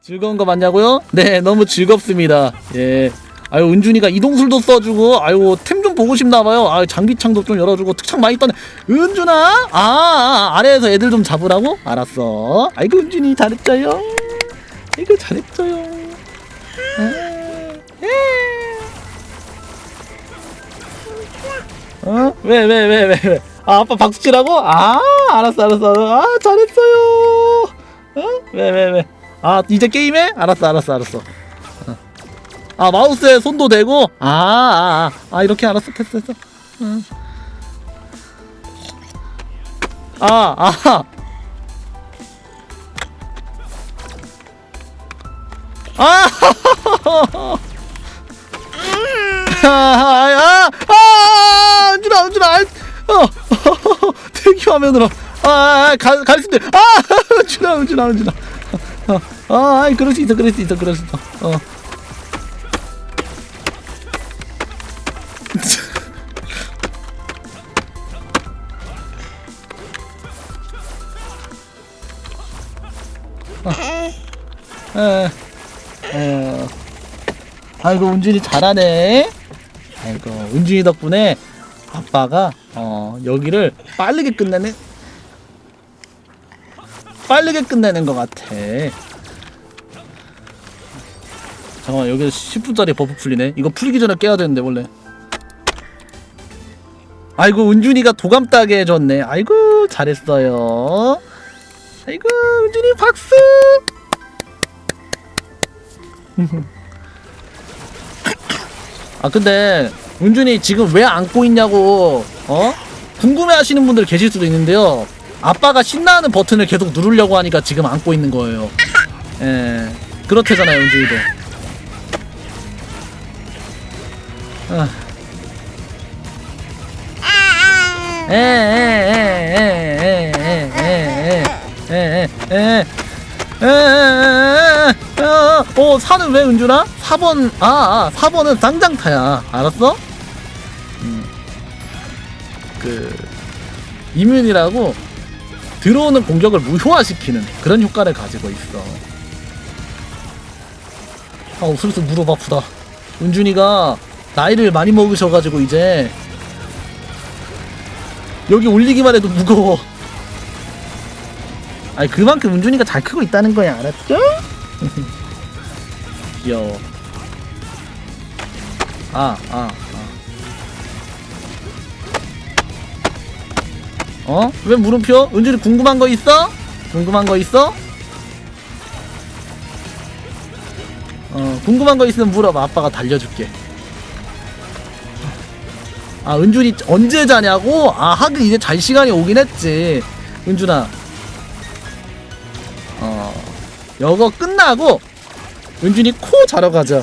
즐거운 거 맞냐고요? 네, 너무 즐겁습니다. 예. 아유, 은준이가 이동술도 써주고, 아유, 템 좀 보고 싶나봐요. 아유, 장기창도 좀 열어주고, 특창 많이 떠네. 은준아? 아, 아, 아래에서 애들 좀 잡으라고? 알았어. 아이고, 은준이 잘했어요. 아이고, 잘했어요. 아, 예. 어? 왜, 왜, 왜, 왜, 왜? 아, 아빠 박수 치라고? 아, 알았어, 알았어. 아, 잘했어요. 어? 왜, 왜, 왜? 아 이제 게임해? 알았어 알았어 알았어 아 마우스에 손도 대고 아아 아, 아, 이렇게 알았어 됐어 됐어 응. 아 아하 아! 아! 아! 아! 아! 은준아, 은준아! 어! 대기화면으로. 아, 아, 가, 가르친대. 아, 주나, 주나, 주나. 아, 아, 그럴 수 있어, 그럴 수 있어, 그럴 수 있어. 어. 아, 아이고, 운준이 잘하네. 아이고, 운준이 덕분에 아빠가, 어, 여기를 빠르게 끝내는 빠르게 끝내는 것 같아. 잠깐만 여기서 10분짜리 버프 풀리네? 이거 풀기 전에 깨야 되는데 원래. 아이고 은준이가 도감 따게 해줬네. 아이고 잘했어요. 아이고 은준이 박수! 아 근데 은준이 지금 왜 안고 있냐고 어? 궁금해하시는 분들 계실 수도 있는데요. 아빠가 신나는 버튼을 계속 누르려고 하니까 지금 안고 있는 거예요. 예. 그렇대잖아요, 은주이도. 아. 에, 에, 에, 에, 에, 에, 에, 에, 에, 어, 사는 왜 은준아? 4번, 아, 아 4번은 쌍장타야. 알았어? 음. 그, 이윤이라고 들어오는 공격을 무효화시키는 그런 효과를 가지고 있어. 아, 슬슬 무릎 아프다. 은준이가 나이를 많이 먹으셔가지고 이제 여기 올리기만 해도 무거워. 아니 그만큼 은준이가 잘 크고 있다는 거야, 알았죠? 귀여워. 아, 아, 아. 어? 왜 물음표? 은준이 궁금한 거 있어? 궁금한 거 있어? 어, 궁금한 거 있으면 물어봐. 아빠가 달려줄게. 아, 은준이 언제 자냐고? 아, 하긴 이제 잘 시간이 오긴 했지. 은준아. 어, 여거 끝나고, 은준이 코 자러 가자.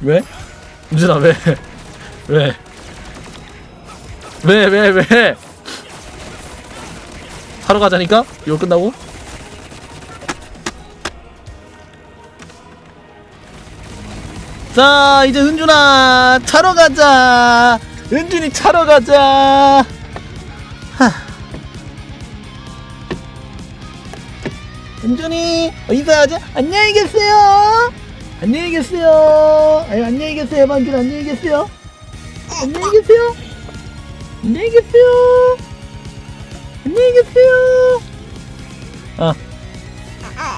왜? 은준아, 왜? 왜? 왜, 왜, 왜? 자러 가자니까? 이거 끝나고? 자, 이제 은준아, 차러 가자. 은준이 차러 가자. 하. 은준이, 어디서 하자? 안녕히 계세요. 안녕히 계세요. 아유, 안녕히 계세요. 만준 안녕히 계세요. 안녕히 계세요. 안녕히 계세요. 안녕히 계세요. 아.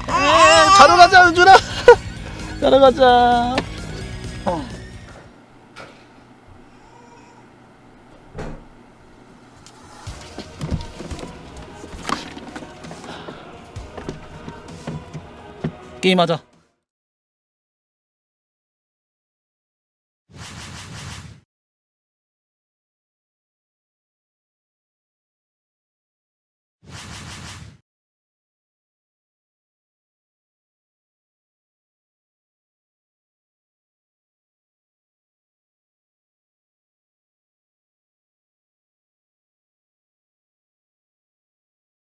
에, 자러 가자, 은준아. 자러 가자. 게임하자.